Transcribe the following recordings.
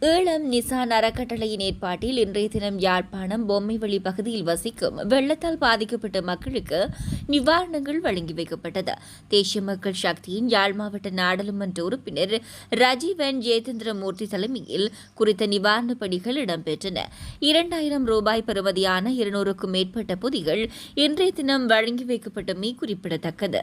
Eelam Nissan அறக்கட்டளையின் ஏற்பாட்டில் இன்றைய தினம் யாழ்ப்பாணம் பொம்மைவெளி பகுதியில் வசிக்கும் வெள்ளத்தால் பாதிக்கப்பட்ட மக்களுக்கு நிவாரணங்கள் வழங்கி வைக்கப்பட்டது. தேசிய மக்கள் சக்தியின் யாழ் மாவட்ட நாடாளுமன்ற உறுப்பினர் ரஜீவன் ஜெயதந்திரமூர்த்தி தலைமையில் குறித்த நிவாரணப் பணிகள் இடம்பெற்றன. இரண்டாயிரம் ரூபாய் பெறுமதியான இருநூறுக்கும் மேற்பட்ட பொதிகள் இன்றைய தினம் வழங்கி வைக்கப்பட்டமை குறிப்பிடத்தக்கது.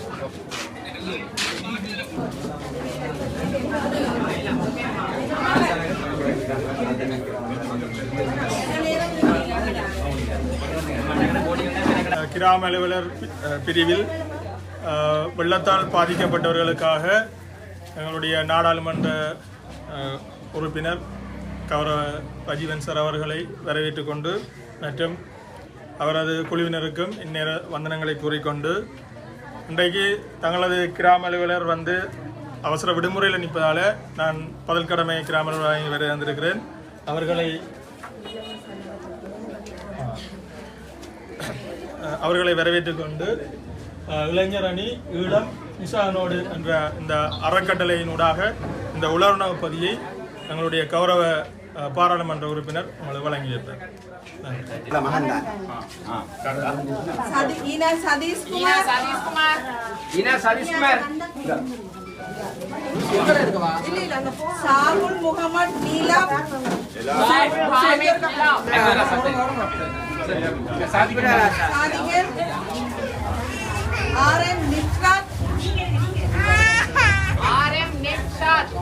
கிராம அலுவலர் பிரிவில் வெள்ளத்தால் பாதிக்கப்பட்டவர்களுக்காக எங்களுடைய நாடாளுமன்ற உறுப்பினர் கௌரவ ரஜீவன் சார் அவர்களை வரவேற்று கொண்டு மற்றும் அவரது குழுவினருக்கும் இந்நேர வந்தனங்களை கூறிக்கொண்டு இன்றைக்கு தங்களது கிராம அலுவலர் வந்து அவசர விடுமுறையில் நிற்பதால் நான் பதில் கடமை கிராம அலுவலர் வர வந்திருக்கிறேன். அவர்களை அவர்களை வரவேற்றுக் கொண்டு இளைஞர் அணி ஈழம் நிசானோடு என்ற இந்த அறக்கட்டளையினூடாக இந்த உலர்ணவு பதியை எங்களுடைய கௌரவ பாராளுமன்ற உறுப்பினர் உங்களுக்கு வழங்கியிருப்பார் நன்றி. Shahul Mohammed Neela Sadhikar R M Nibrath R M Nibrath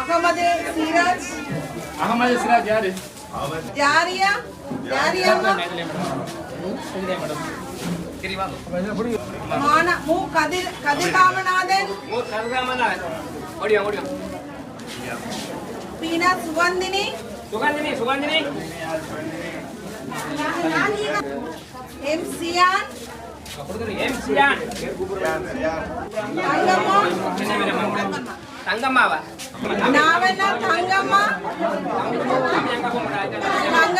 Ahmed Siraj Ahmed Siraj யாரு ஜாரியா ஜாரியா மு கதிர் கதிர்காமநாதன் தங்கம்மாவா தங்கம்மா தங்கம்மா.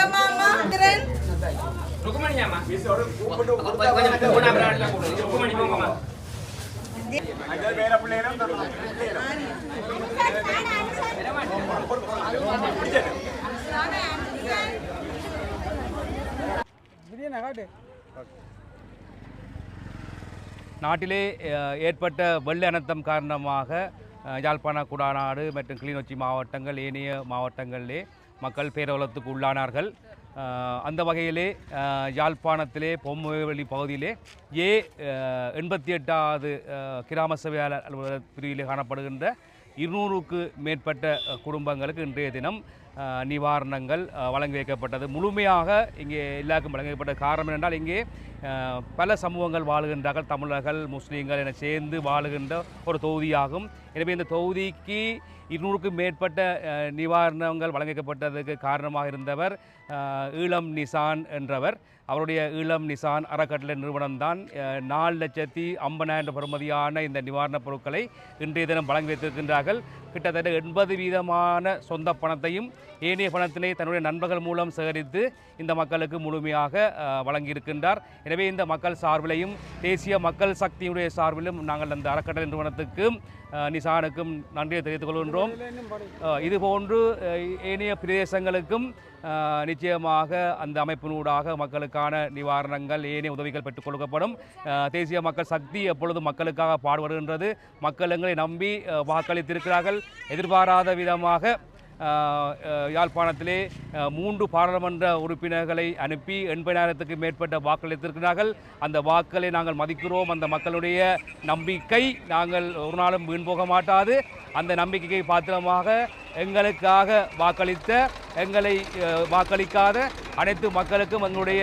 வேற நாட்டிலே ஏற்பட்ட வெள்ள அனர்த்தம் காரணமாக யாழ்ப்பாண குடாநாடு மற்றும் கிளிநொச்சி மாவட்டங்கள் ஏனைய மாவட்டங்களிலே மக்கள் பேரவலத்துக்கு உள்ளானார்கள். அந்த வகையிலே யாழ்ப்பாணத்திலே பொம்மைவெளி பகுதியிலே ஏ எண்பத்தி எட்டாவது கிராம சபையாளர் அலுவலக அலுவலர் பிரிவிலே காணப்படுகின்ற இருநூறுக்கு மேற்பட்ட குடும்பங்களுக்கு இன்றைய தினம் நிவாரணங்கள் வழங்கி வைக்கப்பட்டது. முழுமையாக இங்கே எல்லாருக்கும் வழங்கப்பட்ட காரணம் என்றால் இங்கே பல சமூகங்கள் வாழுகின்றார்கள். தமிழர்கள் முஸ்லீம்கள் என சேர்ந்து வாழுகின்ற ஒரு தொகுதியாகும். எனவே இந்த தொகுதிக்கு இருநூறுக்கும் மேற்பட்ட நிவாரணங்கள் வழங்கப்பட்டதுக்கு காரணமாக இருந்தவர் ஈழம் நிசான் என்றவர். அவருடைய ஈழம் நிசான் அறக்கட்டளை நிறுவனம்தான். தான் நாலு லட்சத்தி ஐம்பதாயிரம் பெறுமதியான இந்த நிவாரணப் பொருட்களை இன்றைய தினம் வழங்கி வைத்திருக்கின்றார்கள். கிட்டத்தட்ட எண்பது வீதமான சொந்த பணத்தையும் ஏனைய பணத்தினை தன்னுடைய நண்பர்கள் மூலம் சேகரித்து இந்த மக்களுக்கு முழுமையாக வழங்கியிருக்கின்றார். எனவே இந்த மக்கள் சார்பிலையும் தேசிய மக்கள் சக்தியுடைய சார்பிலும் நாங்கள் அந்த அறக்கட்டளை நிறுவனத்துக்கு நிசானுக்கும் நன்றியை தெரிவித்துக் கொள்கின்றோம் இதுபோன்று ஏனைய பிரதேசங்களுக்கும் நிச்சயமாக அந்த அமைப்பினூடாக மக்களுக்கான நிவாரணங்கள் ஏனைய உதவிகள் பெற்றுக் கொடுக்கப்படும். தேசிய மக்கள் சக்தி எப்பொழுதும் மக்களுக்காக பாடுபடுகின்றது. மக்கள் எங்களை நம்பி வாக்களித்திருக்கிறார்கள். எதிர்பாராத விதமாக யாழ்ப்பாணத்திலே மூன்று பாராளுமன்ற உறுப்பினர்களை அனுப்பி எண்பதாயிரத்துக்கு மேற்பட்ட வாக்களித்திருக்கிறார்கள் அந்த வாக்களை நாங்கள் மதிக்கிறோம். அந்த மக்களுடைய நம்பிக்கை நாங்கள் ஒரு நாளும் வீண் போக மாட்டாது. அந்த நம்பிக்கையை பாத்திரமாக எங்களுக்காக வாக்களித்த எங்களை வாக்களிக்காத அனைத்து மக்களுக்கும் எங்களுடைய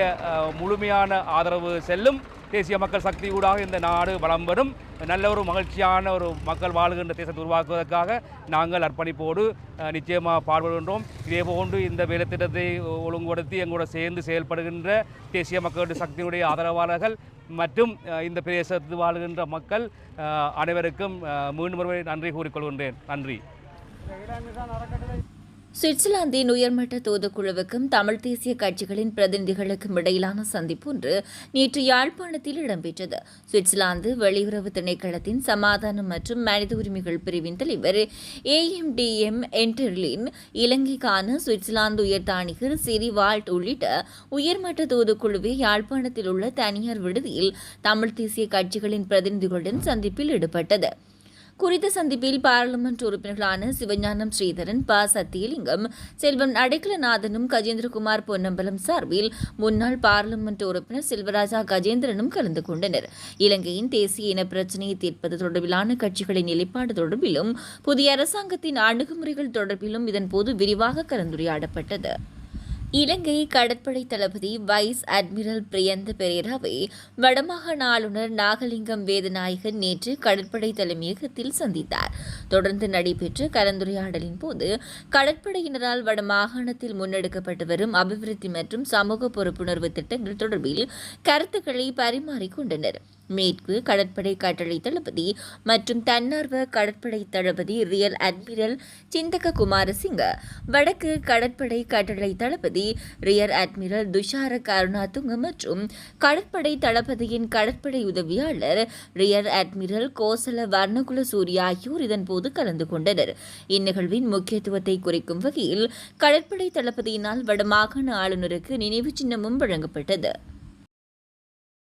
முழுமையான ஆதரவு செல்லும். தேசிய மக்கள் சக்தி ஊடாக இந்த நாடு வளம் வரும் நல்ல ஒரு மகிழ்ச்சியான ஒரு மக்கள் வாழுகின்ற தேசத்தை உருவாக்குவதற்காக நாங்கள் அர்ப்பணிப்போடு நிச்சயமாக பாடுபடுகின்றோம் இதே போன்று இந்த வேலைத்திட்டத்தை ஒழுங்குபடுத்தி எங்களோட சேர்ந்து செயல்படுகின்ற தேசிய மக்களுடைய சக்தியினுடைய ஆதரவாளர்கள் மற்றும் இந்த பிரதேசத்தில் வாழ்கின்ற மக்கள் அனைவருக்கும் மீண்டும் நன்றி கூறிக்கொள்கின்றேன். நன்றி. சுவிட்சர்லாந்தின் உயர்மட்ட தூதுக்குழுவுக்கும் தமிழ் தேசிய கட்சிகளின் பிரதிநிதிகளுக்கும் இடையிலான சந்திப்பு ஒன்று நேற்று யாழ்ப்பாணத்தில் இடம்பெற்றது. சுவிட்சர்லாந்து வெளியுறவு திணைக்களத்தின் சமாதானம் மற்றும் மனித உரிமைகள் பிரிவின் தலைவர் ஏஎம்டிஎம் என்டர்லின் இலங்கைக்கான சுவிட்சர்லாந்து உயர்தாணிகர் சிரி வால்ட் உள்ளிட்ட உயர்மட்ட தூதுக்குழுவை யாழ்ப்பாணத்தில் உள்ள தனியார் விடுதியில் தமிழ் தேசிய கட்சிகளின் பிரதிநிதிகளுடன் சந்திப்பில் ஈடுபட்டது. குறித்த சந்திப்பில் பாராளுமன்ற உறுப்பினர்களான சிவஞானம் ஸ்ரீதரன் ப. சத்தியலிங்கம் செல்வம் அடைக்கலநாதனும் கஜேந்திரகுமார் பொன்னம்பலம் சார்பில் முன்னாள் பாராளுமன்ற உறுப்பினர் செல்வராஜா கஜேந்திரனும் கலந்து கொண்டனர். இலங்கையின் தேசிய இன பிரச்சினையை தீர்ப்பது தொடர்பிலான கட்சிகளின் நிலைப்பாடு தொடர்பிலும் புதிய அரசாங்கத்தின் அணுகுமுறைகள் தொடர்பிலும் இதன்போது விரிவாக கலந்துரையாடப்பட்டது. இலங்கை கடற்படை தளபதி வைஸ் அட்மிரல் பிரியந்த பெரேராவை வடமாகாண ஆளுநர் நாகலிங்கம் வேதநாயகன் நேற்று கடற்படை தலைமையகத்தில் சந்தித்தார். தொடர்ந்து நடைபெற்ற கலந்துரையாடலின் போது கடற்படையினரால் வடமாகாணத்தில் முன்னெடுக்கப்பட்டு வரும் அபிவிருத்தி மற்றும் சமூக பொறுப்புணர்வு திட்டங்கள் தொடர்பில் கருத்துக்களை பரிமாறிக்கொண்டனர். மேற்கு கடற்படை கட்டளை தளபதி மற்றும் தன்னார்வ கடற்படை தளபதி ரியல் அட்மிரல் சிந்தக குமாரசிங்க வடக்கு கடற்படை கட்டளை தளபதி ரியர் அட்மிரல் துஷார கருணாதுங்க மற்றும் கடற்படை தளபதியின் கடற்படை உதவியாளர் ரியர் அட்மிரல் கோசல வர்ணகுல சூரிய ஆகியோர் இதன்போது கலந்து கொண்டனர். இந்நிகழ்வின் முக்கியத்துவத்தை குறிக்கும் வகையில் கடற்படை தளபதியினால் வடமாகாண ஆளுநருக்கு நினைவு சின்னமும் வழங்கப்பட்டது.